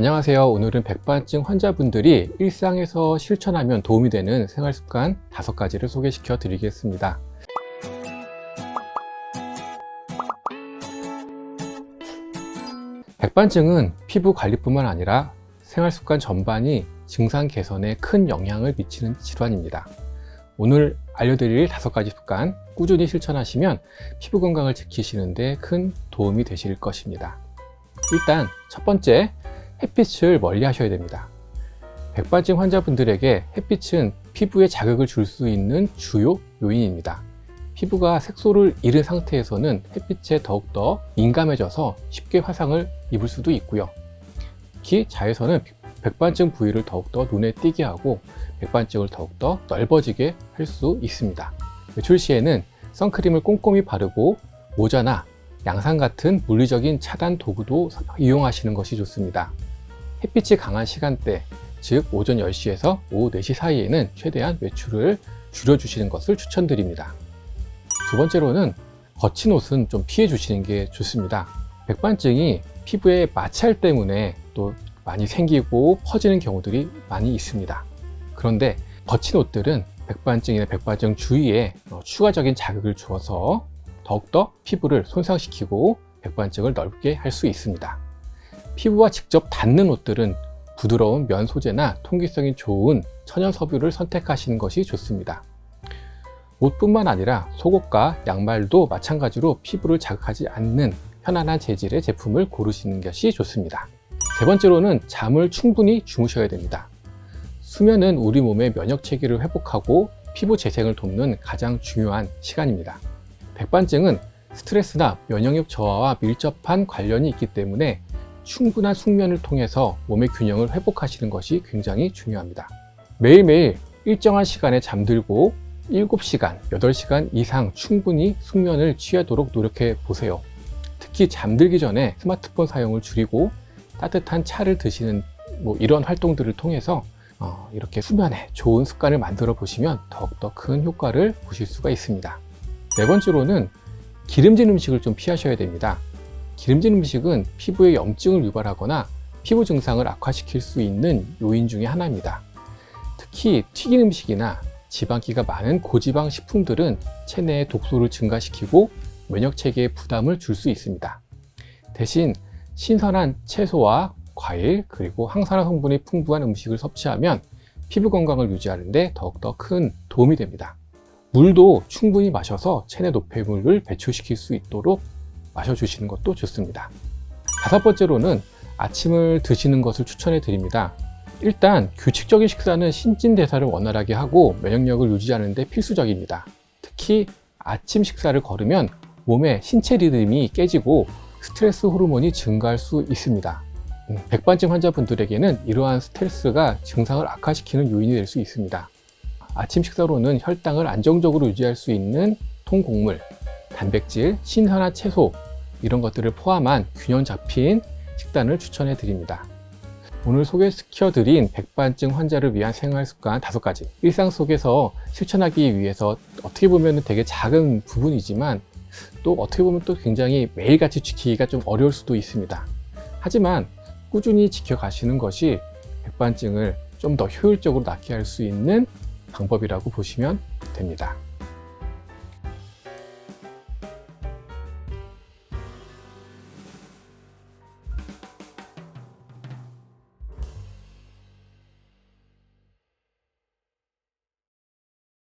안녕하세요. 오늘은 백반증 환자분들이 일상에서 실천하면 도움이 되는 생활 습관 다섯 가지를 소개시켜 드리겠습니다. 백반증은 피부 관리뿐만 아니라 생활 습관 전반이 증상 개선에 큰 영향을 미치는 질환입니다. 오늘 알려드릴 다섯 가지 습관 꾸준히 실천하시면 피부 건강을 지키시는데 큰 도움이 되실 것입니다. 일단 첫 번째, 햇빛을 멀리 하셔야 됩니다. 백반증 환자분들에게 햇빛은 피부에 자극을 줄 수 있는 주요 요인입니다. 피부가 색소를 잃은 상태에서는 햇빛에 더욱더 민감해져서 쉽게 화상을 입을 수도 있고요. 특히 자외선은 백반증 부위를 더욱더 눈에 띄게 하고 백반증을 더욱더 넓어지게 할 수 있습니다. 외출 시에는 선크림을 꼼꼼히 바르고 모자나 양산 같은 물리적인 차단 도구도 이용하시는 것이 좋습니다. 햇빛이 강한 시간대, 즉 오전 10시에서 오후 4시 사이에는 최대한 외출을 줄여주시는 것을 추천드립니다. 두 번째로는 거친 옷은 좀 피해 주시는 게 좋습니다. 백반증이 피부에 마찰 때문에 또 많이 생기고 퍼지는 경우들이 많이 있습니다. 그런데 거친 옷들은 백반증이나 백반증 주위에 어, 추가적인 자극을 주어서 더욱더 피부를 손상시키고 백반증을 넓게 할 수 있습니다. 피부와 직접 닿는 옷들은 부드러운 면 소재나 통기성이 좋은 천연 섬유를 선택하시는 것이 좋습니다. 옷뿐만 아니라 속옷과 양말도 마찬가지로 피부를 자극하지 않는 편안한 재질의 제품을 고르시는 것이 좋습니다. 세 번째로는 잠을 충분히 주무셔야 됩니다. 수면은 우리 몸의 면역 체계를 회복하고 피부 재생을 돕는 가장 중요한 시간입니다. 백반증은 스트레스나 면역력 저하와 밀접한 관련이 있기 때문에 충분한 숙면을 통해서 몸의 균형을 회복하시는 것이 굉장히 중요합니다. 매일매일 일정한 시간에 잠들고 7시간, 8시간 이상 충분히 숙면을 취하도록 노력해 보세요. 특히 잠들기 전에 스마트폰 사용을 줄이고 따뜻한 차를 드시는 뭐 이런 활동들을 통해서 어, 이렇게 수면에 좋은 습관을 만들어 보시면 더욱더 큰 효과를 보실 수가 있습니다. 네 번째로는 기름진 음식을 좀 피하셔야 됩니다. 기름진 음식은 피부에 염증을 유발하거나 피부 증상을 악화시킬 수 있는 요인 중에 하나입니다. 특히 튀긴 음식이나 지방기가 많은 고지방 식품들은 체내의 독소를 증가시키고 면역 체계에 부담을 줄 수 있습니다. 대신 신선한 채소와 과일 그리고 항산화 성분이 풍부한 음식을 섭취하면 피부 건강을 유지하는데 더욱더 큰 도움이 됩니다. 물도 충분히 마셔서 체내 노폐물을 배출시킬 수 있도록 마셔주시는 것도 좋습니다. 다섯 번째로는 아침을 드시는 것을 추천해 드립니다. 일단 규칙적인 식사는 신진대사를 원활하게 하고 면역력을 유지하는 데 필수적입니다. 특히 아침 식사를 거르면 몸의 신체 리듬이 깨지고 스트레스 호르몬이 증가할 수 있습니다. 음, 백반증 환자분들에게는 이러한 스트레스가 증상을 악화시키는 요인이 될 수 있습니다. 아침 식사로는 혈당을 안정적으로 유지할 수 있는 통곡물, 단백질, 신선한 채소 이런 것들을 포함한 균형 잡힌 식단을 추천해 드립니다. 오늘 소개시켜 드린 백반증 환자를 위한 생활 습관 다섯 가지. 일상 속에서 실천하기 위해서 어떻게 보면 되게 작은 부분이지만 또 어떻게 보면 또 굉장히 매일같이 지키기가 좀 어려울 수도 있습니다. 하지만 꾸준히 지켜가시는 것이 백반증을 좀 더 효율적으로 낫게 할 수 있는 방법이라고 보시면 됩니다.